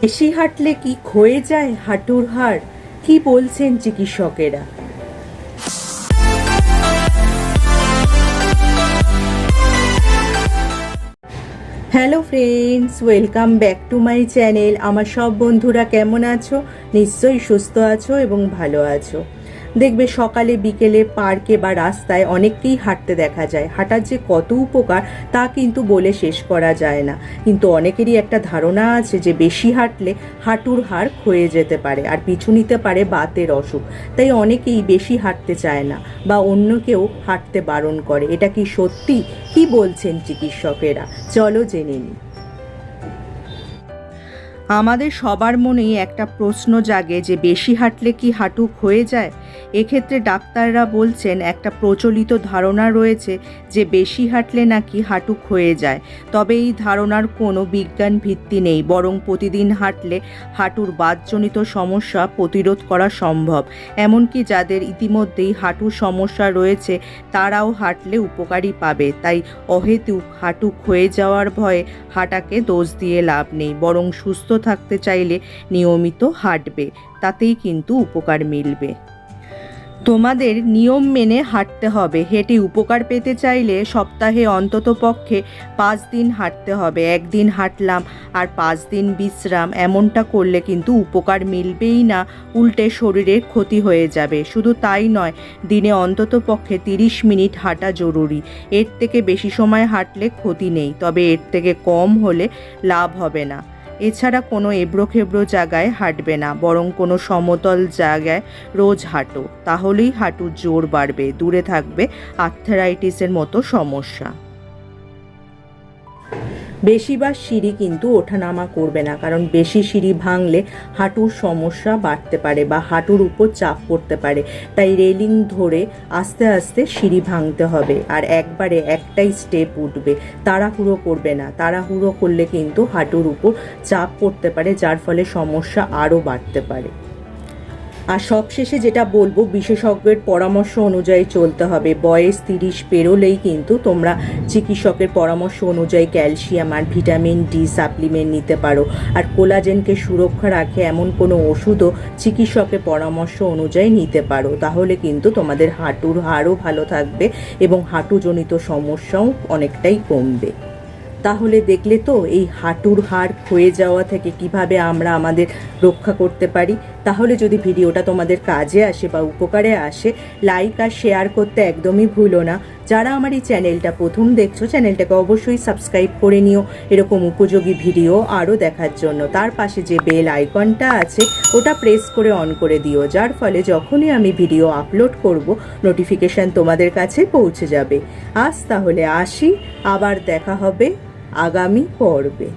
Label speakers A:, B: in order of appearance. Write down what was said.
A: বেশি হাঁটলে কি ক্ষয়ে যায় হাঁটুর হাড়? কি বলছেন চিকিৎসকেরা? Hello friends, welcome back to my channel. আমার সব বন্ধুরা কেমন আছো? নিশ্চয়ই সুস্থ আছো এবং ভালো আছো। দেখবে সকালে, বিকেলে, পার্কে বা রাস্তায় অনেককেই হাঁটতে দেখা যায়। হাঁটার যে কত উপকার, তা কিন্তু বলে শেষ করা যায় না। কিন্তু অনেকেরই একটা ধারণা আছে যে বেশি হাঁটলে হাঁটুর হাড় ক্ষয়ে যেতে পারে আর পিছু নিতে পারে বাতের অসুখ। তাই অনেকেই বেশি হাঁটতে চায় না বা অন্য কেউ হাঁটতে বারণ করে। এটা কি সত্যি? কি বলছেন চিকিৎসকেরা? চলো জেনে নিই। আমাদের সবার মনেই একটা প্রশ্ন জাগে যে বেশি হাঁটলে কি হাঁটু ক্ষয়ে যায়? এক্ষেত্রে ডাক্তাররা বলছেন একটা প্রচলিত ধারণা রয়েছে যে বেশি হাঁটলে নাকি হাঁটু ক্ষয়ে যায়। তবে এই ধারণার কোনো বিজ্ঞান ভিত্তি নেই, বরং প্রতিদিন হাঁটলে হাঁটুর বাদজনিত সমস্যা প্রতিরোধ করা সম্ভব। এমনকি যাদের ইতিমধ্যেই হাঁটুর সমস্যা রয়েছে, তারাও হাঁটলে উপকারী পাবে। তাই অহেতুক হাঁটু ক্ষয়ে যাওয়ার ভয়ে হাঁটাকে দোষ দিয়ে লাভ নেই, বরং সুস্থ থাকতে চাইলে নিয়মিত হাঁটবে, তাতেই কিন্তু উপকার মিলবে। তোমাদের নিয়ম মেনে হাঁটতে হবে। হেঁটে উপকার পেতে চাইলে সপ্তাহে অন্তত পক্ষে পাঁচ দিন হাঁটতে হবে। একদিন হাঁটলাম আর পাঁচ দিন বিশ্রাম, এমনটা করলে কিন্তু উপকার মিলবেই না, উল্টে শরীরের ক্ষতি হয়ে যাবে। শুধু তাই নয়, দিনে অন্তত পক্ষে তিরিশ মিনিট হাঁটা জরুরি। এর থেকে বেশি সময় হাঁটলে ক্ষতি নেই, তবে এর থেকে কম হলে লাভ হবে না। এছাড়া কোনো এবড়ো খেবড়ো জায়গায় হাঁটবে না, বরং কোনো সমতল জায়গায় রোজ হাঁটো। তাহলেই হাঁটুর জোর বাড়বে, দূরে থাকবে আর্থেরাইটিসের মতো সমস্যা। বেশিবার সিঁড়ি কিন্তু ওঠানামা করবে না, কারণ বেশি সিঁড়ি ভাঙলে হাঁটুর সমস্যা বাড়তে পারে বা হাঁটুর উপর চাপ পড়তে পারে। তাই রেলিং ধরে আস্তে আস্তে সিঁড়ি ভাঙতে হবে আর একবারে একটাই স্টেপ উঠবে, তাড়াহুড়ো করবে না। তাড়াহুড়ো করলে কিন্তু হাঁটুর উপর চাপ পড়তে পারে, যার ফলে সমস্যা আরও বাড়তে পারে। আর সবশেষে যেটা বলব, বিশেষজ্ঞের পরামর্শ অনুযায়ী চলতে হবে। বয়স তিরিশ পেরোলেই কিন্তু তোমরা চিকিৎসকের পরামর্শ অনুযায়ী ক্যালসিয়াম আর ভিটামিন ডি সাপ্লিমেন্ট নিতে পারো। আর কোলাজেনকে সুরক্ষা রাখে এমন কোনো ওষুধও চিকিৎসকের পরামর্শ অনুযায়ী নিতে পারো। তাহলে কিন্তু তোমাদের হাঁটুর হাড়ও ভালো থাকবে এবং হাঁটুজনিত সমস্যাও অনেকটাই কমবে। তাহলে দেখলে তো এই হাঁটুর হাড় ক্ষয়ে যাওয়া থেকে কীভাবে আমরা আমাদের রক্ষা করতে পারি? তাহলে যদি ভিডিওটা তোমাদের কাজে আসে বা উপকারে আসে লাইক আর শেয়ার করতে একদমই ভুলো না। যারা আমার এই চ্যানেলটা প্রথম দেখছ চ্যানেলটাকে অবশ্যই সাবস্ক্রাইব করে নিও। এরকম উপযোগী ভিডিও আরও দেখার জন্য। তার পাশে যে বেল আইকনটা আছে, ওটা প্রেস করে অন করে দিও। যার ফলে যখনই আমি ভিডিও আপলোড করব নোটিফিকেশান তোমাদের কাছে পৌঁছে যাবে। আজ তাহলে আসি, আবার দেখা হবে আগামী পর্বে।